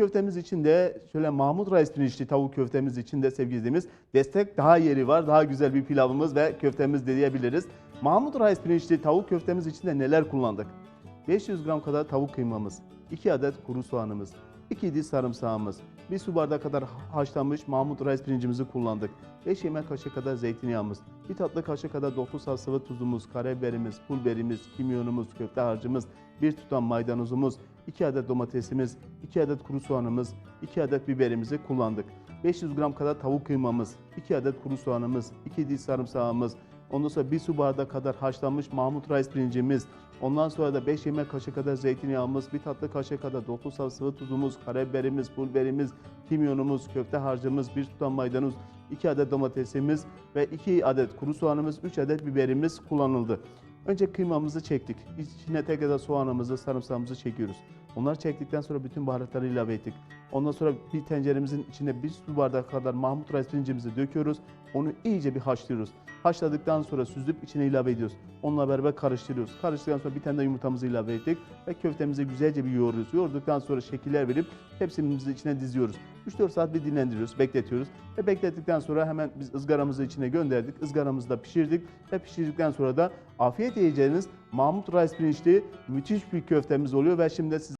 köftemiz için de şöyle Mahmut Reis pirinçli tavuk köftemiz için de sevgili izleyicilerimiz destek daha yeri var. Daha güzel bir pilavımız ve köftemiz de diyebiliriz. Mahmut Reis pirinçli tavuk köftemiz için de neler kullandık? 500 gram kadar tavuk kıymamız, 2 adet kuru soğanımız, 2 diş sarımsağımız, 1 su bardağı kadar haşlanmış Mahmut Reis pirincimizi kullandık. 5 yemek kaşığı kadar zeytinyağımız, 1 tatlı kaşığı kadar dokuz sıvı tuzumuz, karabiberimiz, pul biberimiz, kimyonumuz, köfte harcımız, 1 tutam maydanozumuz, 2 adet domatesimiz, 2 adet kuru soğanımız, 2 adet biberimizi kullandık. 500 gram kadar tavuk kıymamız, 2 adet kuru soğanımız, 2 diş sarımsağımız, ondan sonra 1 su bardağı kadar haşlanmış Mahmut Reis pirincimiz, ondan sonra da 5 yemek kaşığı kadar zeytinyağımız, 1 tatlı kaşığı kadar dokuz sıvı tuzumuz, karabiberimiz, pul kimyonumuz, köfte harcımız, 1 tutam maydanoz, 2 adet domatesimiz ve 2 adet kuru soğanımız, 3 adet biberimiz kullanıldı. Önce kıymamızı çektik. İçine tekrar soğanımızı, sarımsağımızı çekiyoruz. Onları çektikten sonra bütün baharatları ilave ettik. Ondan sonra bir tenceremizin içine bir su bardağı kadar Mahmut Reis pirincimizi döküyoruz. Onu iyice bir haşlıyoruz. Haşladıktan sonra süzüp içine ilave ediyoruz. Onunla beraber karıştırıyoruz. Karıştıktan sonra bir tane de yumurtamızı ilave ettik ve köftemizi güzelce bir yoğuruyoruz. Yoğurduktan sonra şekiller verip hepsimizi içine diziyoruz. 3-4 saat bir dinlendiriyoruz, bekletiyoruz. Ve beklettikten sonra hemen biz ızgaramızı içine gönderdik. Izgaramızı da pişirdik ve pişirdikten sonra da afiyet yiyeceğiniz Mahmut Reis pirinçli müthiş bir köftemiz oluyor ve şimdi siz